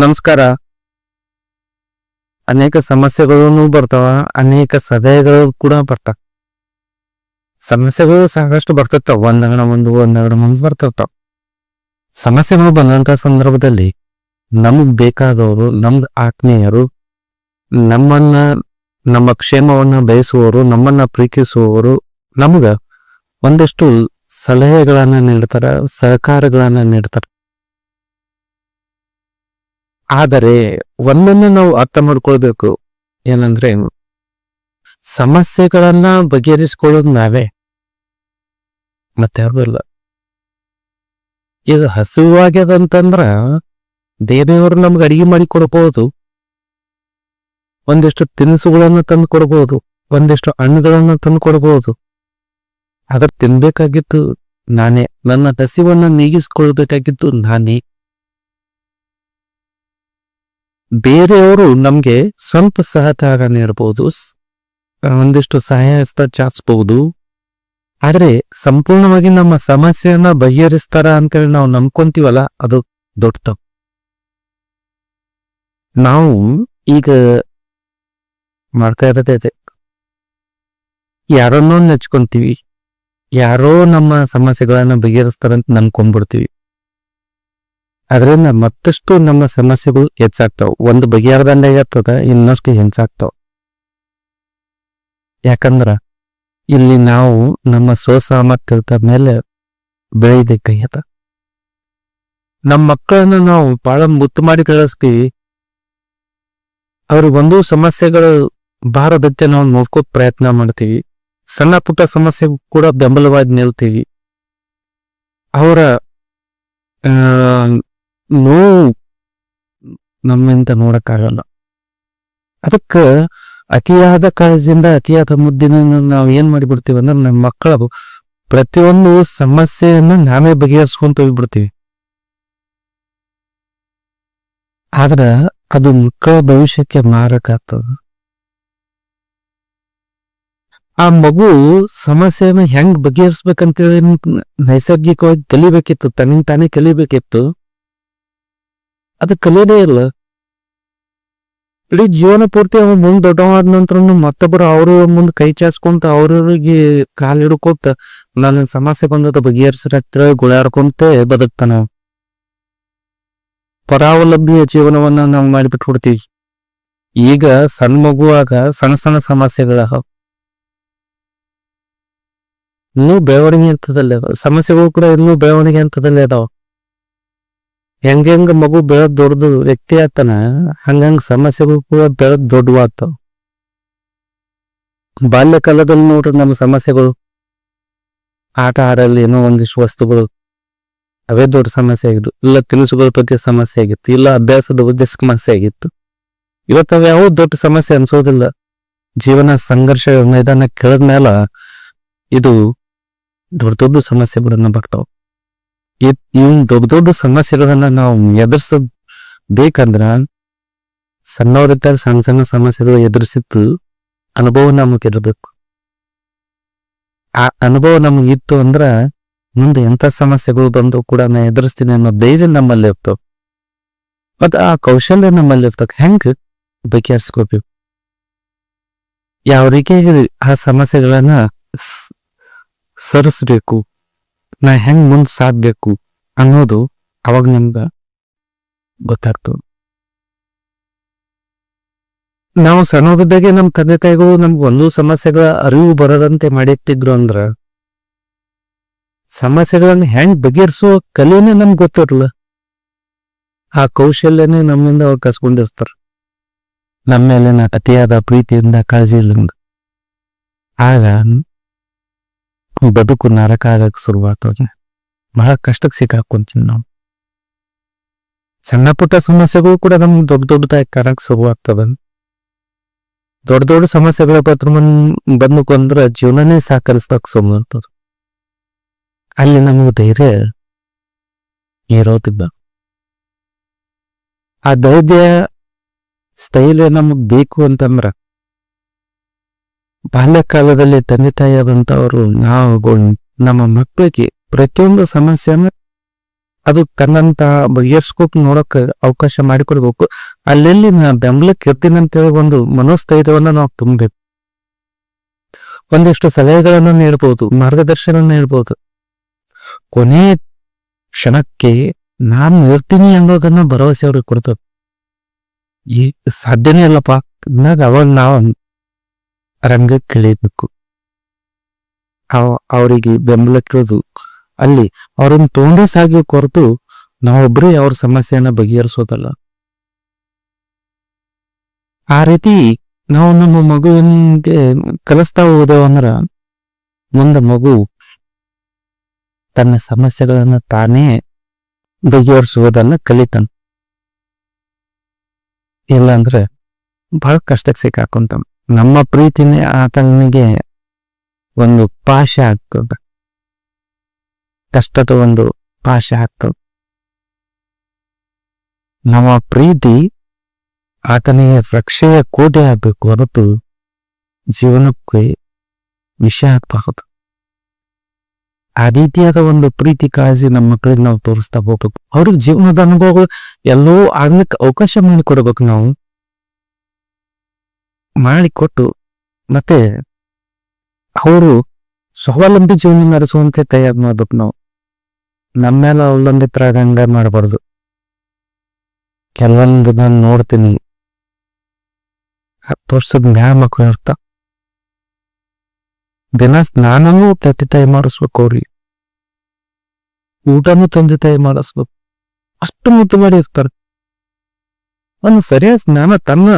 ನಮಸ್ಕಾರ. ಅನೇಕ ಸಮಸ್ಯೆಗಳು ಬರ್ತಾವ, ಅನೇಕ ಸಲಹೆಗಳು ಕೂಡ ಬರ್ತಾವ. ಸಮಸ್ಯೆಗಳು ಸಾಕಷ್ಟು ಬರ್ತಿರ್ತಾವ ಒಂದಗಣ ಒಂದು ಒಂದಗಣ ಮುಂದೆ ಬರ್ತಿರ್ತಾವ ಸಮಸ್ಯೆಗಳು ಬಂದಂತ ಸಂದರ್ಭದಲ್ಲಿ ನಮಗ್ ಬೇಕಾದವರು ನಮ್ದು ಆತ್ಮೀಯರು, ನಮ್ಮನ್ನ, ನಮ್ಮ ಕ್ಷೇಮವನ್ನ ಬಯಸುವವರು, ನಮ್ಮನ್ನ ಪ್ರೀತಿಸುವವರು, ನಮಗ ಒಂದಷ್ಟು ಸಲಹೆಗಳನ್ನ ನೀಡ್ತಾರ, ಸಹಕಾರಗಳನ್ನ ನೀಡ್ತಾರ. ಆದರೆ ಒಂದನ್ನು ನಾವು ಅರ್ಥ ಮಾಡ್ಕೊಳ್ಬೇಕು. ಏನಂದ್ರೆ ಸಮಸ್ಯೆಗಳನ್ನ ಬಗೆಹರಿಸ್ಕೊಳ್ಳೋದು ನಾವೇ. ಮತ್ತೆ ಯಾರು ಇಲ್ಲ. ಈಗ ಹಸಿವಾಗ್ಯದಂತಂದ್ರ ದೇವೆಯವರು ನಮ್ಗೆ ಅಡಿಗೆ ಮಾಡಿ ಕೊಡಬಹುದು ಒಂದಿಷ್ಟು ತಿನಿಸುಗಳನ್ನ ತಂದು ಕೊಡಬಹುದು ಒಂದಿಷ್ಟು ಹಣ್ಣುಗಳನ್ನ ತಂದು ಕೊಡಬಹುದು ಅದ್ರ ತಿನ್ಬೇಕಾಗಿತ್ತು ನಾನೇ. ನನ್ನ ಹಸಿವನ್ನ ನೀಗಿಸ್ಕೊಳ್ಬೇಕಾಗಿತ್ತು ನಾನೇ. ಬೇರೆಯವರು ನಮಗೆ ಸ್ವಲ್ಪ ಸಹಕಾರ ನೀಡಬಹುದು ಒಂದಿಷ್ಟು ಸಹಾಯ ಚಾಚಬಹುದು ಆದರೆ ಸಂಪೂರ್ಣವಾಗಿ ನಮ್ಮ ಸಮಸ್ಯೆಯನ್ನ ಬಗೆಹರಿಸ್ತಾರ ಅಂತೇಳಿ ನಾವು ನಂಬ್ಕೊಂತೀವಲ್ಲ, ಅದು ದೊಡ್ಡ ತಪ್ಪು. ನಾವು ಈಗ ಮಾಡ್ತಾ ಇರೋದೇ ಅದೇ. ಯಾರನ್ನೋ ನೆಚ್ಕೊಂತೀವಿ, ಯಾರೋ ನಮ್ಮ ಸಮಸ್ಯೆಗಳನ್ನ ಬಗೆಹರಿಸ್ತಾರಂತ ನಂಬ್ಕೊಂಡ್ಬಿಡ್ತೀವಿ ಅದರಿಂದ ಮತ್ತಷ್ಟು ನಮ್ಮ ಸಮಸ್ಯೆಗಳು ಹೆಚ್ಚಾಗ್ತಾವ. ಒಂದು ಬಗೆಹರದಂಡ ಆಗ್ತದ ಇನ್ನಷ್ಟು ಹೆಚ್ಚಾಗ್ತಾವ. ಯಾಕಂದ್ರ ಇಲ್ಲಿ ನಾವು ನಮ್ಮ ಸ್ವಸಾಮರ್ಥ್ಯದ ಮೇಲೆ ಬೆಳೆಯಬೇಕಾಗ್ಯದ ನಮ್ಮ ಮಕ್ಕಳನ್ನ ನಾವು ಬಹಳ ಮುತ್ತು ಮಾಡಿ ಕಳಿಸ್ತೀವಿ. ಅವ್ರಿಗೆ ಒಂದು ಸಮಸ್ಯೆಗಳು ಬಾರದಂತೆ ನಾವು ನೋಡ್ಕೋಕ್ ಪ್ರಯತ್ನ ಮಾಡ್ತೀವಿ. ಸಣ್ಣ ಪುಟ್ಟ ಸಮಸ್ಯೆ ಕೂಡ ಬೆಂಬಲವಾಗಿ ನಿಲ್ತೀವಿ. ಅವರ ನೋವು ನಮ್ಮಿಂದ ನೋಡಕ್ಕಾಗಲ್ಲ. ಅದಕ್ಕ ಅತಿಯಾದ ಕಾಳಜಿಯಿಂದ, ಅತಿಯಾದ ಮುದ್ದಿನ ನಾವು ಏನ್ ಮಾಡಿಬಿಡ್ತೀವಿ ಅಂದ್ರೆ ನಮ್ಮ ಮಕ್ಕಳು ಪ್ರತಿಯೊಂದು ಸಮಸ್ಯೆಯನ್ನ ನಾವೇ ಬಗೆಹರಿಸ್ಕೊಂತ ಹೋಗ್ಬಿಡ್ತೀವಿ. ಆದ್ರ ಅದು ಮಕ್ಕಳ ಭವಿಷ್ಯಕ್ಕೆ ಮಾರಕ ಆ ಮಗು ಸಮಸ್ಯೆಯನ್ನು ಹೆಂಗ್ ಬಗೆಹರಿಸ್ಬೇಕಂತೇಳಿ ನೈಸರ್ಗಿಕವಾಗಿ ಕಲಿಬೇಕಿತ್ತು, ತನ್ನಿಂದ ತಾನೇ ಕಲಿಬೇಕಿತ್ತು. ಅದು ಕಲಿಯೋದೇ ಇಲ್ಲ. ಇಡೀ ಜೀವನ ಪೂರ್ತಿ ಅವ ಮುಂದ್ ದೊಡ್ಡವಾದ ನಂತರ ಮತ್ತೊಬ್ಬರು ಅವರು ಮುಂದೆ ಕೈ ಚಾಚ್ಕೊಂತ ಅವ್ರವ್ರಿಗೆ ಕಾಲ್ ಹಿಡ್ಕೊತ ನನ್ನ ಸಮಸ್ಯೆ ಬಂದದ ಬಗೆಹರಿಸ್ರ ಗುಳಾಡ್ಕೊಂತ ಬದುಕ್ತಾನ. ಪರಾವಲಂಬಿಯ ಜೀವನವನ್ನ ನಾವು ಮಾಡಿಬಿಟ್ಟು ಬಿಡ್ತೀವಿ. ಈಗ ಸಣ್ಣ ಮಗುವಾಗ ಸಣ್ಣ ಸಣ್ಣ ಸಮಸ್ಯೆಗಳ ಇನ್ನೂ ಬೆಳವಣಿಗೆ ಹಂತದಲ್ಲೇ ಸಮಸ್ಯೆಗಳು ಕೂಡ ಇನ್ನೂ ಬೆಳವಣಿಗೆ ಹಂತದಲ್ಲೇ ಅದಾವ. ಹೆಂಗ ಹೆಂಗ ಮಗು ಬೆಳೆದ್ ದೊಡ್ಡದು ವ್ಯಕ್ತಿ ಆತನ ಹಂಗಂಗ ಸಮಸ್ಯೆಗಳು ಕೂಡ ಬೆಳೆದ್ ದೊಡ್ಡವಾಗ್ತಾವ ಬಾಲ್ಯ ಕಾಲದಲ್ಲಿ ನೋಡ್ರಿ ನಮ್ಮ ಸಮಸ್ಯೆಗಳು. ಆಟ ಆಡಲ್ಲಿ ಏನೋ ಒಂದಿಷ್ಟು ವಸ್ತುಗಳು. ಅವೇ ದೊಡ್ಡ ಸಮಸ್ಯೆ ಆಗಿದ್ದು, ಇಲ್ಲ ತಿನಿಸುಗಳ ಬಗ್ಗೆ ಸಮಸ್ಯೆ ಆಗಿತ್ತು, ಇಲ್ಲ ಅಭ್ಯಾಸದ ಬಗ್ಗೆ ಸಮಸ್ಯೆ ಆಗಿತ್ತು. ಇವತ್ತು ಯಾವ ದೊಡ್ಡ ಸಮಸ್ಯೆ ಅನ್ಸೋದಿಲ್ಲ. ಜೀವನ ಸಂಘರ್ಷ ಮೈದಾನ ಕೆಳದ್ಮೇಲ ಇದು ದೊಡ್ಡ ದೊಡ್ಡ ಸಮಸ್ಯೆಗಳನ್ನ ಬರ್ತಾವ. ಇವ್ ದೊಡ್ಡ ದೊಡ್ಡ ಸಮಸ್ಯೆಗಳನ್ನ ನಾವು ಎದುರಿಸೋದ್ ಬೇಕಂದ್ರ ಸಣ್ಣವರಿದ್ದಾಗ ಸಣ್ಣ ಸಣ್ಣ ಸಮಸ್ಯೆಗಳು ಎದುರಿಸಿದ್ದು ಅನುಭವ ನಮಗಿರ್ಬೇಕು ಆ ಅನುಭವ ನಮಗಿತ್ತು ಅಂದ್ರ ಮುಂದೆ ಎಂತ ಸಮಸ್ಯೆಗಳು ಬಂದು ಕೂಡ ನಾ ಎದುರಿಸ್ತೀನಿ ಅನ್ನೋ ಧೈರ್ಯ ನಮ್ಮಲ್ಲಿ ಇರ್ತವ. ಮತ್ತ ಆ ಕೌಶಲ್ಯ ನಮ್ಮಲ್ಲಿ ಇರ್ತಕ್ಕ ಹೆಂಗ್ ಬಗೆಹರಿಸ್ಕೋಬೇಕು ಯಾವ ರೀತಿಯಾಗಿ ಆ ಸಮಸ್ಯೆಗಳನ್ನ ಸರಿಸ್ಬೇಕು? ನಾ ಹೆಂಗ್ ಮುಂದ್ ಸಾಧಬೇಕು ಅನ್ನೋದು ಅವಾಗ ನಮ್ಗ ಗೊತ್ತಾಗ್ತು ನಾವು ಸಣ್ಣವಿದ್ದಾಗೆ ನಮ್ಮ ತಂದೆ ತಾಯಿಗಳು ನಮ್ಗೆ ಒಂದು ಸಮಸ್ಯೆಗಳ ಅರಿವು ಬರದಂತೆ ಮಾಡಿಟ್ಟಿದ್ರು ಅಂದ್ರ ಸಮಸ್ಯೆಗಳನ್ನ ಹೆಂಗ್ ಬಗೆಹರಿಸೋ ಕಲೆನೇ ನಮ್ಗೆ ಗೊತ್ತಿರಲ್ಲ ಆ ಕೌಶಲ್ಯನೇ ನಮ್ಮಿಂದ ಅವ್ರು ಕಸ್ಕೊಂಡಿರ್ತಾರ. ನಮ್ಮ ಮೇಲಿನ ಅತಿಯಾದ ಪ್ರೀತಿಯಿಂದ ಕಾಳಜಿಯಿಂದ ಆಗ ಬದುಕು ನರಕ ಆಗಕ್ಕೆ ಶುರುವಾಗ್ತದೆ ಬಹಳ ಕಷ್ಟಕ್ಕೆ ಸಿಕ್ಕಾಕೊಂತೀವಿ ನಾವು. ಸಣ್ಣ ಪುಟ್ಟ ಸಮಸ್ಯೆಗಳು ಕೂಡ ನಮ್ಗೆ ದೊಡ್ಡ ದೊಡ್ಡದಾಗಿ ಕಾಣಕ್ ಶುರುವಾಗ್ತದ. ದೊಡ್ಡ ದೊಡ್ಡ ಸಮಸ್ಯೆಗಳ ಪತ್ರ ಬಂದು ಕೊಂದ್ರ ಜೀವನನೇ ಸಾಕರಿಸ್ತಕ್ ಸುಮ್ಮಂತದ ಅಲ್ಲಿ ನಮಗೆ ಧೈರ್ಯ ಇರೋದಿಲ್ಲ. ಆ ಧೈರ್ಯ ಸ್ಥೈಲ್ಯ ನಮಗ್ ಬೇಕು ಅಂತಂದ್ರ ಬಾಲ್ಯಕಾಲದಲ್ಲಿ ತಂದೆ ತಾಯಿಯಾದಂಥವರು ನಾವು ನಮ್ಮ ಮಕ್ಕಳಿಗೆ ಪ್ರತಿಯೊಂದು ಸಮಸ್ಯೆನ ಅದು ತನ್ನಂತ ಬಗೆಹರಿಸ್ಕೋಕ್ ನೋಡಕ್ ಅವಕಾಶ ಮಾಡಿಕೊಡ್ಬೇಕು ಅಲ್ಲೆಲ್ಲಿ ನಾ ಬೆಂಬಲಕ್ಕೆ ಇರ್ತೀನಿ ಅಂತೇಳಿ ಒಂದು ಮನೋಸ್ಥೈರ್ಯವನ್ನ ನಾವು ತುಂಬಬೇಕು. ಒಂದಿಷ್ಟು ಸಲಹೆಗಳನ್ನ ನೀಡಬಹುದು ಮಾರ್ಗದರ್ಶನ ನೀಡಬಹುದು ಕೊನೆ ಕ್ಷಣಕ್ಕೆ ನಾನು ಇರ್ತೀನಿ ಅನ್ನೋದನ್ನ ಭರವಸೆ ಅವ್ರಿಗೆ ಕೊಡ್ತೇವೆ. ಈ ಸಾಧ್ಯನೇ ಇಲ್ಲಪ್ಪ. ಅವಾಗ ನಾವು ರಂಗಕ್ಕೆ ಅವರಿಗೆ ಅವ, ಅವರಿಗೆ ಬೆಂಬಲಕ್ಕಿರೋದು ಅಲ್ಲಿ ಅವ್ರನ್ನ ತೊಂದರೆ ಸಾಗಿ ಕೊರತು ನಾವೊಬ್ಬರೇ ಅವ್ರ ಸಮಸ್ಯೆಯನ್ನ ಬಗೆಹರಿಸೋದಲ್ಲ. ಆ ರೀತಿ ನಾವು ನಮ್ಮ ಮಗುವಿಗೆ ಕಲಿಸ್ತಾ ಹೋದೆವು ಅಂದ್ರ, ಮುಂದೆ ಮಗು ತನ್ನ ಸಮಸ್ಯೆಗಳನ್ನ ತಾನೇ ಬಗೆಹರಿಸುವುದನ್ನ ಕಲಿತಾನ. ಇಲ್ಲಾಂದ್ರೆ ಬಹಳ ಕಷ್ಟಕ್ಕೆ ಸಿಕ್ಕಾಕೊಂತ ನಮ್ಮ ಪ್ರೀತಿನೇ ಆತನಿಗೆ ಒಂದು ಪಾಶ ಆಗ್ತದ. ಕಷ್ಟದ ಒಂದು ಪಾಶ ಆಗ್ತದ. ನಮ್ಮ ಪ್ರೀತಿ ಆತನಿಗೆ ರಕ್ಷೆಯ ಕೋಟೆ ಆಗಬೇಕು ಹೊರತು ಜೀವನಕ್ಕೆ ವಿಷ ಆಗ್ಬಾರದು. ಆ ರೀತಿಯಾದ ಒಂದು ಪ್ರೀತಿ ಕಾಳಜಿ ನಮ್ಮ ಮಕ್ಕಳಿಗೆ ನಾವು ತೋರಿಸ್ತಾ ಹೋಗ್ಬೇಕು. ಅವ್ರಿಗೆ ಜೀವನದ ಅನುಭವಗಳು ಎಲ್ಲೋ ಆಗ್ಲಿಕ್ಕೆ ಅವಕಾಶ ಮಾಡಿಕೊಡ್ಬೇಕು ನಾವು. ಮಾಡಿಕೊಟ್ಟು ಮತ್ತೆ ಅವರು ಸ್ವಾವಲಂಬಿ ಜೀವನ ನಡೆಸುವಂತೆ ತಯಾರು ಮಾಡ್ಬೇಕು ನಾವು. ನಮ್ಮ ಮೇಲೆ ಅವಲಂಬಿತರಾಗಂಗ ಮಾಡಬಾರ್ದು. ಕೆಲವೊಂದು ನಾನು ನೋಡ್ತೀನಿ. ಹತ್ತು ವರ್ಷದ ಮ್ಯಾಲ ಮಕ್ಕಳು ಅರ್ಥ ದಿನ ಸ್ನಾನನೂ ತಂದೆ ತಾಯಿ ಮಾಡಿಸ್ಬೇಕು ಅವ್ರಿಗೆ. ಊಟನೂ ತಂದೆ ತಾಯಿ ಮಾಡಿಸ್ಬೇಕು. ಅಷ್ಟು ಮುದ್ದು ಮಾಡಿ ಇರ್ತಾರೆ. ಒಂದು ಸರಿಯಾದ ಸ್ನಾನ ತನ್ನ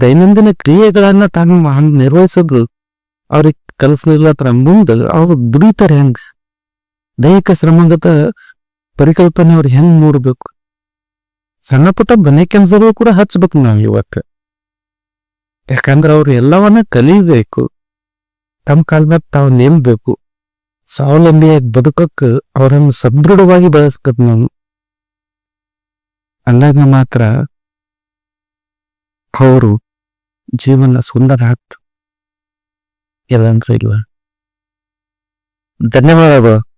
ದೈನಂದಿನ ಕ್ರಿಯೆಗಳನ್ನ ತಾನು ಹಂಗ್ ನಿರ್ವಹಿಸೋದು ಅವ್ರಿಗೆ ಕಲಿಸ್ಲಿಲ್ಲ ಹತ್ರ ಮುಂದೆ ಅವ್ರು ದುಡಿತಾರೆ ಹೆಂಗ? ದೈಹಿಕ ಶ್ರಮಗತ ಪರಿಕಲ್ಪನೆ ಅವ್ರು ಹೆಂಗ್ ನೋಡ್ಬೇಕು ಸಣ್ಣ ಪುಟ್ಟ ಮನೆ ಕೆಲಸಗಳು ಕೂಡ ಹಚ್ಬೇಕು ನಾವು ಇವತ್ತು. ಯಾಕಂದ್ರೆ ಅವ್ರು ಎಲ್ಲವನ್ನ ಕಲಿಬೇಕು. ತಮ್ಮ ಕಾಲ ಮೇಲೆ ತಾವು ನಿಲ್ಬೇಕು. ಸ್ವಾವಲಂಬಿಯಾಗಿ ಬದುಕಕ್ಕೆ ಅವರನ್ನು ಸದೃಢವಾಗಿ ಬೆಳೆಸ್ಬೇಕು ನಾವು. ಅಂದಾಗ ಮಾತ್ರ ಅವರು ಜೀವನ ಸುಂದರ ಆಗ್ತು ಇಲ್ಲಂದ್ರೆ ಇಲ್ಲ ಧನ್ಯವಾದಗಳು.